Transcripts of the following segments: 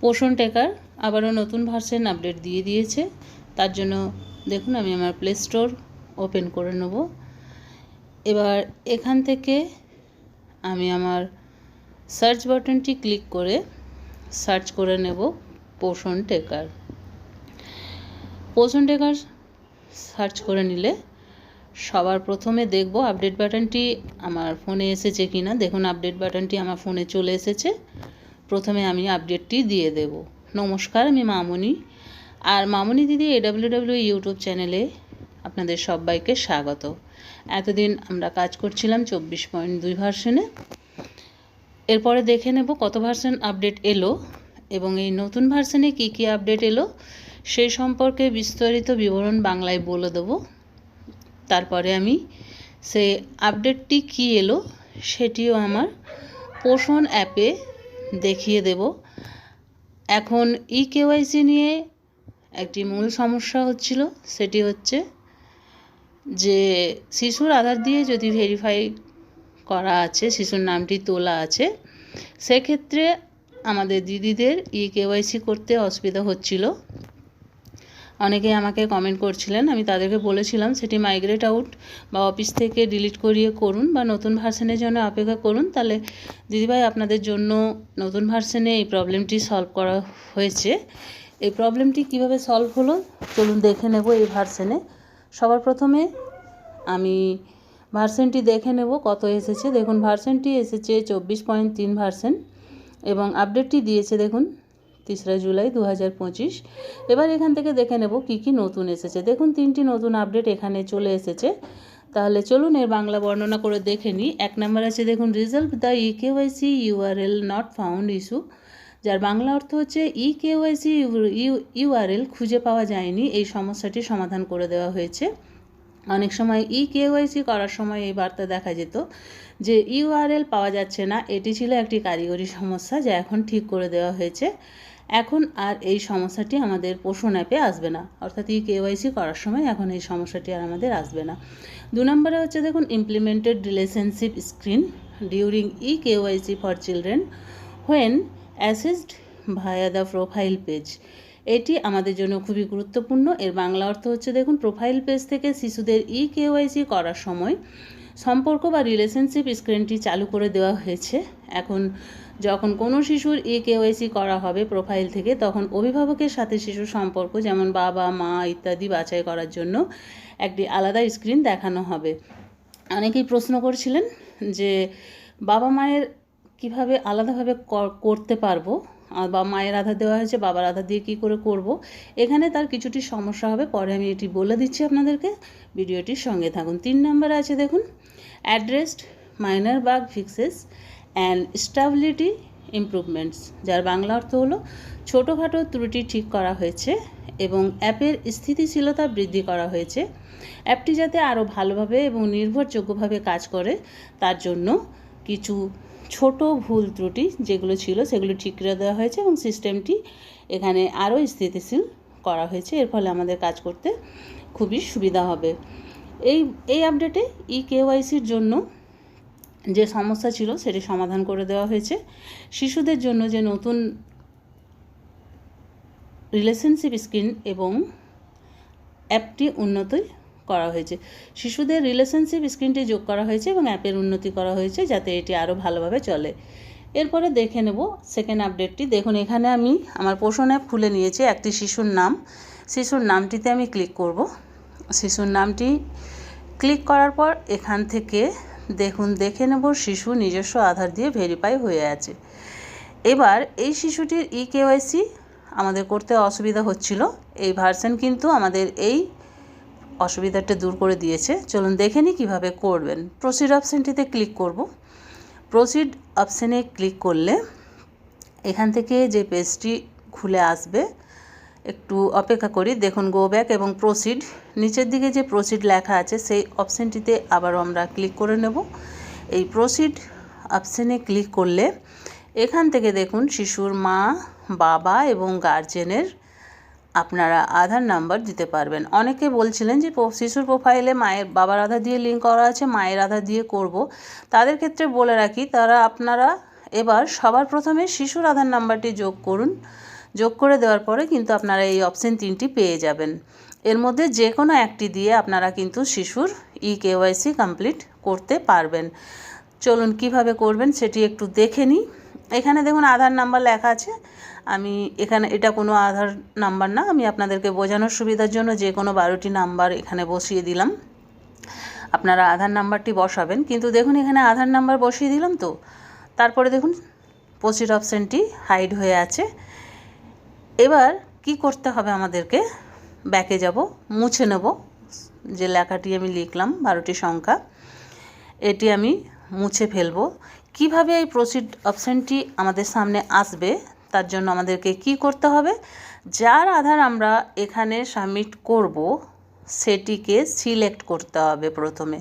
পোষণ টেকার আবারও নতুন ভার্সন আপডেট দিয়ে দিয়েছে। তার জন্য দেখুন, আমি আমার প্লে স্টোর ওপেন করে নেব। এবার এখান থেকে আমি আমার সার্চ বাটনটি ক্লিক করে সার্চ করে নেব পোষণ টেকার। পোষণ টেকার সার্চ করে নিলে সবার প্রথমে দেখব আপডেট বাটনটি আমার ফোনে এসেছে কি না দেখুন আপডেট বাটনটি আমার ফোনে চলে এসেছে। প্রথমে আমি আপডেটটি দিয়ে দেব। নমস্কার, আমি মামনি। আর মামনি দিদি এডাব্লিউডাব্লিউ ইউটিউব চ্যানেলে আপনাদের সবাইকে স্বাগত। এতদিন আমরা কাজ করছিলাম চব্বিশ পয়েন্ট দুই ভার্সনে। এরপরে দেখে নেব কত ভার্সন আপডেট এলো এবং এই নতুন ভার্সনে কি কি আপডেট এলো সেই সম্পর্কে বিস্তারিত বিবরণ বাংলায় বলে দেবো। তারপরে আমি সেই আপডেটটি কি এলো সেটিও আমার পোষণ অ্যাপে দেখিয়ে দেব। এখন ই কেওয়াইসি নিয়ে একটি মূল সমস্যা হচ্ছিল, সেটি হচ্ছে যে শিশুর আধার দিয়ে যদি ভেরিফাই করা আছে, শিশুর নামটি তোলা আছে, সেক্ষেত্রে আমাদের দিদিদের ই কেওয়াইসি করতে অসুবিধা হচ্ছিল। অনেকে আমাকে কমেন্ট করছিলেন, আমি তাদেরকে বলেছিলাম সেটি মাইগ্রেট আউট বা অফিস থেকে ডিলিট করিয়ে করুন বা নতুন ভার্সনের জন্য অপেক্ষা করুন। তাহলে দিদিভাই, আপনাদের জন্য নতুন ভার্সনে এই প্রবলেমটি সলভ করা হয়েছে। এই প্রবলেমটি কীভাবে সলভ হলো? চলুন দেখে নেব এই ভার্সনে সবার প্রথমে আমি ভার্সনটি দেখে নেব কত এসেছে। দেখুন ভার্সনটি এসেছে চব্বিশ পয়েন্ট তিন ভার্সেন এবং আপডেটটি দিয়েছে, দেখুন। তেসরা জুলাই দু হাজার পঁচিশ। এবার এখান থেকে দেখে নেব কি কি নতুন এসেছে। দেখুন, তিনটি নতুন আপডেট এখানে চলে এসেছে। তাহলে চলুন এর বাংলা বর্ণনা করে দেখে নিই। এক নম্বর আছে, দেখুন result the e KYC URL not found issue যার বাংলা অর্থ হচ্ছে ই কেওয়াইসি ইউআরএল খুঁজে পাওয়া যায়নি, এই সমস্যাটি সমাধান করে দেওয়া হয়েছে। অনেক সময় ই কেওয়াইসি করার সময় এই বার্তা দেখা যেত যে ইউআরএল পাওয়া যাচ্ছে না, এটি ছিল একটি কারিগরি সমস্যা যা এখন ঠিক করে দেওয়া হয়েছে। এখন আর এই সমস্যাটি আমাদের পোষণ অ্যাপে আসবে না। অর্থাৎ ই কেওয়াইসি করার সময় এখন এই সমস্যাটি আর আমাদের আসবে না। দু নম্বরে হচ্ছে দেখুন implemented relationship screen during e KYC for children when assessed via the profile page এটি আমাদের জন্য খুবই গুরুত্বপূর্ণ। এর বাংলা অর্থ হচ্ছে দেখুন প্রোফাইল পেজ থেকে শিশুদের ই কেওয়াইসি করার সময় সম্পর্ক বা রিলেশনশিপ স্ক্রিনটি চালু করে দেওয়া হয়েছে। এখন যখন কোনো শিশুর ই কেওয়াইসি করা হবে প্রোফাইল থেকে, তখন অভিভাবকের সাথে শিশুর সম্পর্ক, যেমন বাবা, মা ইত্যাদি বাছাই করার জন্য একটি আলাদা স্ক্রিন দেখানো হবে। অনেকেই প্রশ্ন করছিলেন যে বাবা মায়ের কীভাবে আলাদাভাবে করতে পারব? বা মায়ের আধার দেওয়া হয়েছে, বাবার আধার দিয়ে কী করে করব? এখানে তার কিছুটি সমস্যা হবে, পরে আমি এটি বলে দিচ্ছি আপনাদেরকে। ভিডিওটির সঙ্গে থাকুন। তিন নম্বরে আছে দেখুন, addressed minor bug fixes and stability improvements যার বাংলা অর্থ হলো ছোটোখাটো ত্রুটি ঠিক করা হয়েছে এবং অ্যাপের স্থিতিশীলতা বৃদ্ধি করা হয়েছে। অ্যাপটি যাতে আরও ভালোভাবে এবং নির্ভরযোগ্যভাবে কাজ করে, তার জন্য কিছু ছোট ভুল ত্রুটি যেগুলো ছিল, সেগুলো ঠিক করে দেওয়া হয়েছে এবং সিস্টেমটি এখানে আরও স্থিতিশীল করা হয়েছে। এর ফলে আমাদের কাজ করতে খুবই সুবিধা হবে। এই এই আপডেটে ই কেওয়াইসির জন্য যে সমস্যা ছিল সেটি সমাধান করে দেওয়া হয়েছে। শিশুদের জন্য যে নতুন রিলেশনশিপ স্ক্রিন এবং অ্যাপটি উন্নতই করা হয়েছে। শিশুদের রিলেশনশিপ স্ক্রিনটি যোগ করা হয়েছে এবং অ্যাপের উন্নতি করা হয়েছে যাতে এটি আরও ভালোভাবে চলে। এরপরে দেখে নেব সেকেন্ড আপডেটটি দেখুন, এখানে আমি আমার পোষণ অ্যাপ খুলে নিয়েছি, একটি শিশুর নাম। শিশুর নামটিতে আমি ক্লিক করব। শিশুর নামটি ক্লিক করার পর এখান থেকে দেখুন, দেখে নেব শিশু নিজস্ব আধার দিয়ে ভেরিফাই হয়ে আছে। এবার এই শিশুটির ই কেওয়াইসি আমাদের করতে অসুবিধা হচ্ছিল। এই ভার্সন কিন্তু আমাদের এই অসুবিধাটা দূর করে দিয়েছে। চলুন দেখে নিই কীভাবে করবেন। প্রসিড অপশানটিতে ক্লিক করব। প্রসিড অপশানে ক্লিক করলে এখান থেকে যে পেজটি খুলে আসবে একটু অপেক্ষা করি। দেখুন গো ব্যাক এবং প্রসিড নিচের দিকে যে প্রসিড লেখা আছে, সেই অপশানটিতে আবারও আমরা ক্লিক করে নেব। এই প্রসিড অপশানে ক্লিক করলে এখান থেকে দেখুন, শিশুর মা, বাবা এবং গার্জেনের আপনারা আধার নাম্বার দিতে পারবেন। অনেকে বলছিলেন যে শিশুর প্রোফাইলে মায়ের বাবার আধার দিয়ে লিঙ্ক করা আছে, মায়ের আধার দিয়ে করব। তাদের ক্ষেত্রে বলে রাখি, তারা আপনারা এবার সবার প্রথমে শিশুর আধার নাম্বারটি যোগ করুন। যোগ করে দেওয়ার পরে কিন্তু আপনারা এই অপশন তিনটি পেয়ে যাবেন। এর মধ্যে যে কোনো একটি দিয়ে আপনারা কিন্তু শিশুর ই কেওয়াইসি কমপ্লিট করতে পারবেন। চলুন কীভাবে করবেন সেটি একটু দেখে নিই। এখানে দেখুন আধার নাম্বার লেখা আছে। আমি এখানে, এটা কোনো আধার নাম্বার না, আমি আপনাদেরকে বোঝানোর সুবিধার জন্য যে কোনো বারোটি নাম্বার এখানে বসিয়ে দিলাম। আপনারা আধার নাম্বারটি বসাবেন, কিন্তু দেখুন এখানে আধার নাম্বার বসিয়ে দিলাম তো। তারপরে দেখুন প্রসিড অপশানটি হাইড হয়ে আছে। এবার কি করতে হবে আমাদেরকে? ব্যাকে যাব, মুছে নেব। যে লেখাটি আমি লিখলাম, বারোটি সংখ্যা, এটি আমি মুছে ফেলব। কীভাবে এই প্রসিড অপশানটি আমাদের সামনে আসবে, তার জন্য আমাদেরকে কি করতে হবে? যার আধার আমরা এখানে সাবমিট করব, সেটিকে সিলেক্ট করতে হবে প্রথমে।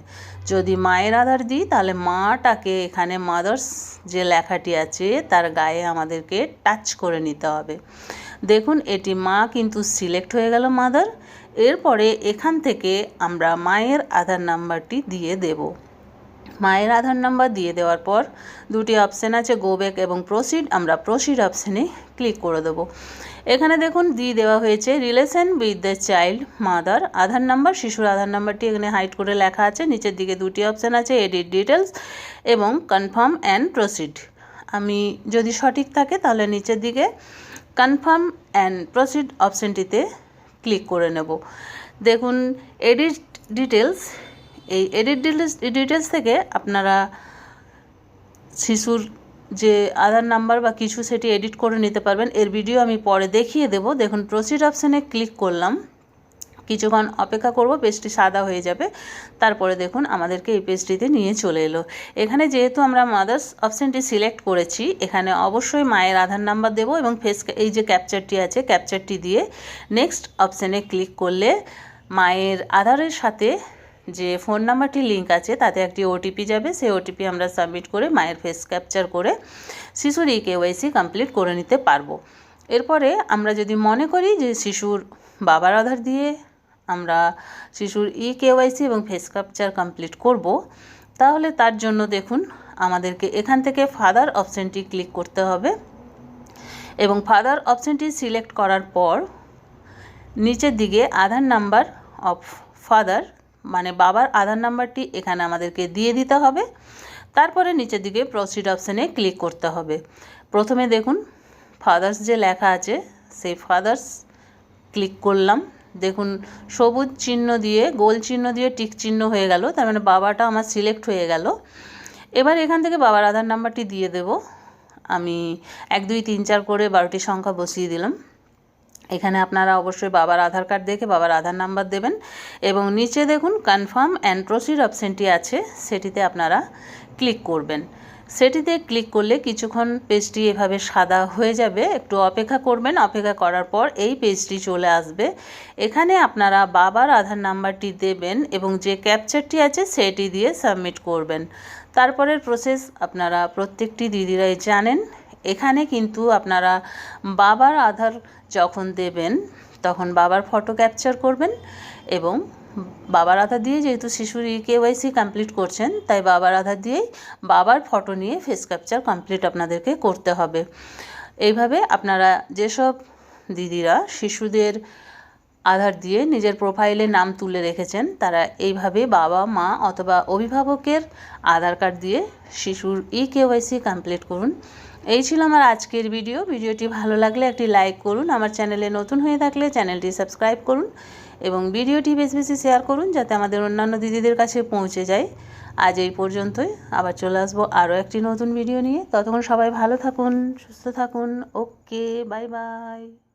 যদি মায়ের আধার দিই, তাহলে মাটাকে এখানে মাদার্স যে লেখাটি আছে, তার গায়ে আমাদেরকে টাচ করে নিতে হবে। দেখুন, এটি মা কিন্তু সিলেক্ট হয়ে গেল মাদার। এরপরে এখান থেকে আমরা মায়ের আধার নাম্বারটি দিয়ে দেব। মায়ের আধার নাম্বার দিয়ে দেওয়ার পর দুটি অপশান আছে, গো ব্যাক এবং প্রসিড। আমরা প্রসিড অপশানে ক্লিক করে দেবো। এখানে দেখুন, দিয়ে দেওয়া হয়েছে, relation with the child mother. Aadhaar number, শিশুর আধার নাম্বারটি এখানে হাইট করে লেখা আছে। নিচের দিকে দুটি অপশান আছে, এডিট ডিটেলস এবং কনফার্ম অ্যান্ড প্রসিড। আমি যদি সঠিক থাকে, তাহলে নিচের দিকে কনফার্ম অ্যান্ড প্রসিড অপশানটিতে ক্লিক করে নেব। দেখুন, এডিট ডিটেলস এই এডিট ডিটেলস ডিটেলস থেকে আপনারা শিশুর যে আধার নাম্বার বা কিছু সেটি এডিট করে নিতে পারবেন। এর ভিডিও আমি পরে দেখিয়ে দেব। দেখুন, প্রসিড অপশানে ক্লিক করলাম। কিছুক্ষণ অপেক্ষা করব পেজটি সাদা হয়ে যাবে। তারপরে দেখুন, আমাদেরকে এই পেজটিতে নিয়ে চলে এলো। এখানে যেহেতু আমরা মাদার্স অপশানটি সিলেক্ট করেছি, এখানে অবশ্যই মায়ের আধার নাম্বার দেব এবং ফেস এই যে ক্যাপচারটি আছে ক্যাপচারটি দিয়ে নেক্সট অপশানে ক্লিক করলে মায়ের আধারের সাথে যে ফোন নাম্বারটি লিঙ্ক আছে, তাতে একটি ওটিপি যাবে। সেই ওটিপি আমরা সাবমিট করে মায়ের ফেস ক্যাপচার করে শিশুর ই কেওয়াইসি কমপ্লিট করে নিতে পারব। এরপরে আমরা যদি মনে করি যে শিশুর বাবার আধার দিয়ে আমরা শিশুর ই কেওয়াইসি এবং ফেস ক্যাপচার কমপ্লিট করব। তাহলে তার জন্য দেখুন, আমাদেরকে এখান থেকে ফাদার অপশানটি ক্লিক করতে হবে। এবং ফাদার অপশানটি সিলেক্ট করার পর নিচের দিকে আধার নাম্বার অফ ফাদার মানে বাবার আধার নাম্বারটি এখানে আমাদেরকে দিয়ে দিতে হবে। তারপরে নিচের দিকে প্রসিড অপশানে ক্লিক করতে হবে। প্রথমে দেখুন ফাদার্স যে লেখা আছে, সেই ফাদার্স ক্লিক করলাম। দেখুন, সবুজ চিহ্ন দিয়ে, গোল চিহ্ন দিয়ে টিক চিহ্ন হয়ে গেল, তার মানে বাবাটা আমার সিলেক্ট হয়ে গেল। এবার এখান থেকে বাবার আধার নাম্বারটি দিয়ে দেব। আমি এক, দুই, তিন, চার করে বারোটি সংখ্যা বসিয়ে দিলাম। এখানে আপনারা অবশ্যই বাবার আধার কার্ড দেখে বাবার আধার নাম্বার দেবেন। এবং নিচে দেখুন কনফার্ম অ্যান্ড প্রসিড অপশানটি আছে, সেটিতে আপনারা ক্লিক করবেন। সেটিতে ক্লিক করলে কিছুক্ষণ পেজটি এভাবে সাদা হয়ে যাবে। একটু অপেক্ষা করবেন, অপেক্ষা করার পর এই পেজটি চলে আসবে। এখানে আপনারা বাবার আধার নাম্বারটি দেবেন এবং যে ক্যাপচারটি আছে সেটি দিয়ে সাবমিট করবেন। তারপরের প্রসেস আপনারা প্রত্যেকটি দিদিরাই জানেন। এখানে কিন্তু আপনারা বাবার আধার যখন দেবেন, তখন বাবার ফটো ক্যাপচার করবেন এবং বাবার আধার দিয়ে যেহেতু শিশুর ই কেওয়াইসি কমপ্লিট করছেন, তাই বাবার আধার দিয়েই বাবার ফটো নিয়ে ফেস ক্যাপচার কমপ্লিট আপনাদেরকে করতে হবে। এইভাবে আপনারা যেসব দিদিরা শিশুদের আধার দিয়ে নিজের প্রোফাইলে নাম তুলে রেখেছেন, তারা এইভাবে বাবা, মা অথবা অভিভাবকের আধার কার্ড দিয়ে শিশুর ই কেওয়াইসি কমপ্লিট করুন। এই ছিল আমার আজকের ভিডিও। ভিডিওটি ভালো লাগলে একটি লাইক করুন। আমার চ্যানেলে নতুন হয়ে থাকলে চ্যানেলটি সাবস্ক্রাইব করুন। এবং ভিডিওটি বেশি বেশি শেয়ার করুন যাতে আমাদের অন্যান্য দিদিদের কাছে পৌঁছে যায়। আজ এই পর্যন্তই। আবার চলে আসব আরও একটি নতুন ভিডিও নিয়ে। ততক্ষণ সবাই ভালো থাকুন, সুস্থ থাকুন। Okay, bye bye.